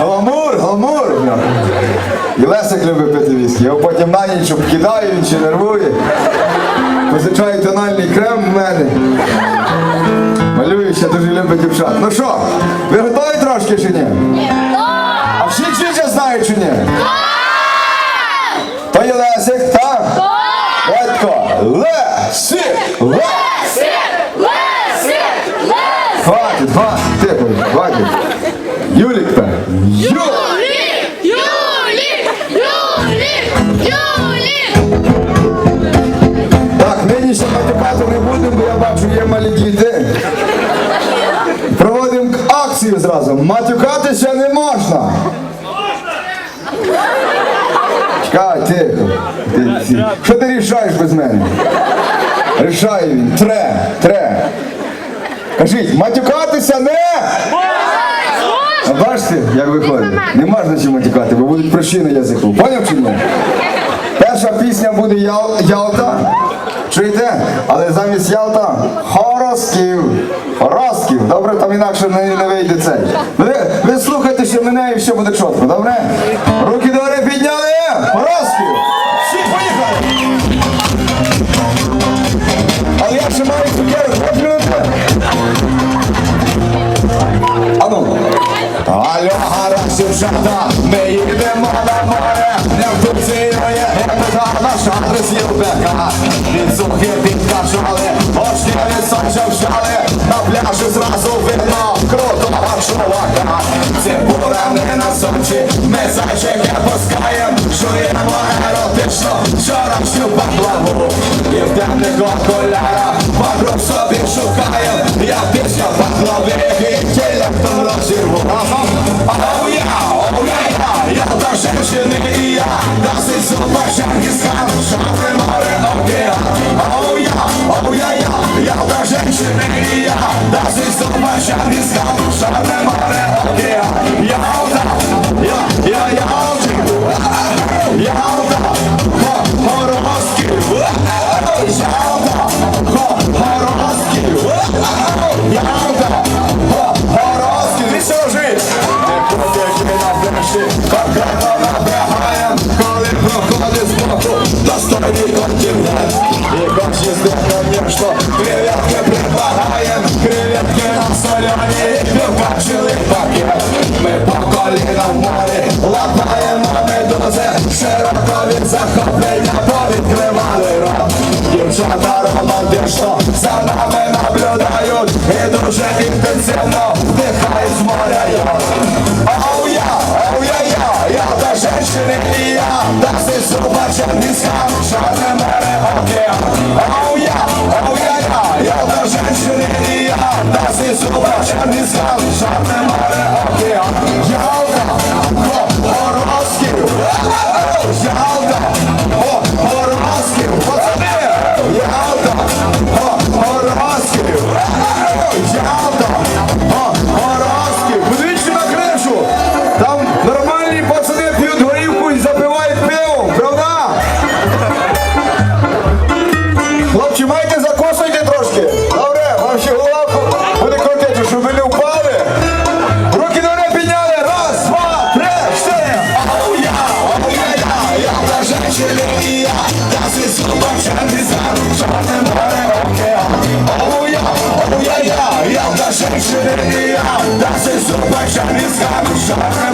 Гламур, гламур. І Лесик любить пити віскі. Його потім на ніч обкидаю, він ще нервує. Позичає тональний крем в мене. Малює, ще дуже любить дівчат. Ну що, ви готові трошки чи ні? А всі чижа знають чи ні? То є Лесик, так? Батько, Лесик, Лесик. Хватить, хватить, тихо, хватить. Проводимо акцію зразу. Матюкатися не можна. Чекай, тихо. Ти, ти. Що ти рішаєш без мене? Рішає він. Тре, тре. Кажіть, матюкатися не! Бачите, як виходить? Не можна чому тікати, бо будуть причини язику. Поняв чи ні? Перша пісня буде Ял... Ялта. Чуєте? Але замість Ялта Хоросків. Хоросків. Добре, там інакше не, не вийде цей. Ви, ви слухайте ще мене і все буде чітко, добре? Руки догори ми їдемо на море, не в Турцію є гепека, наш адрес є в БК. Підсухи підкачали, очні височе вжали, на пляжі зразу видно крутого чувака. Це бурени на сонці, ми зайчики пускаєм, жуємо еротично, вчорашню пахлаву. І в темних окулярах зуба, я, та си зубача низька, чорне море океан. Оу я, оу я, я, я та женщини і я, та си зубача низька, море океан. Ялта, го, Хорозків, Shabbat.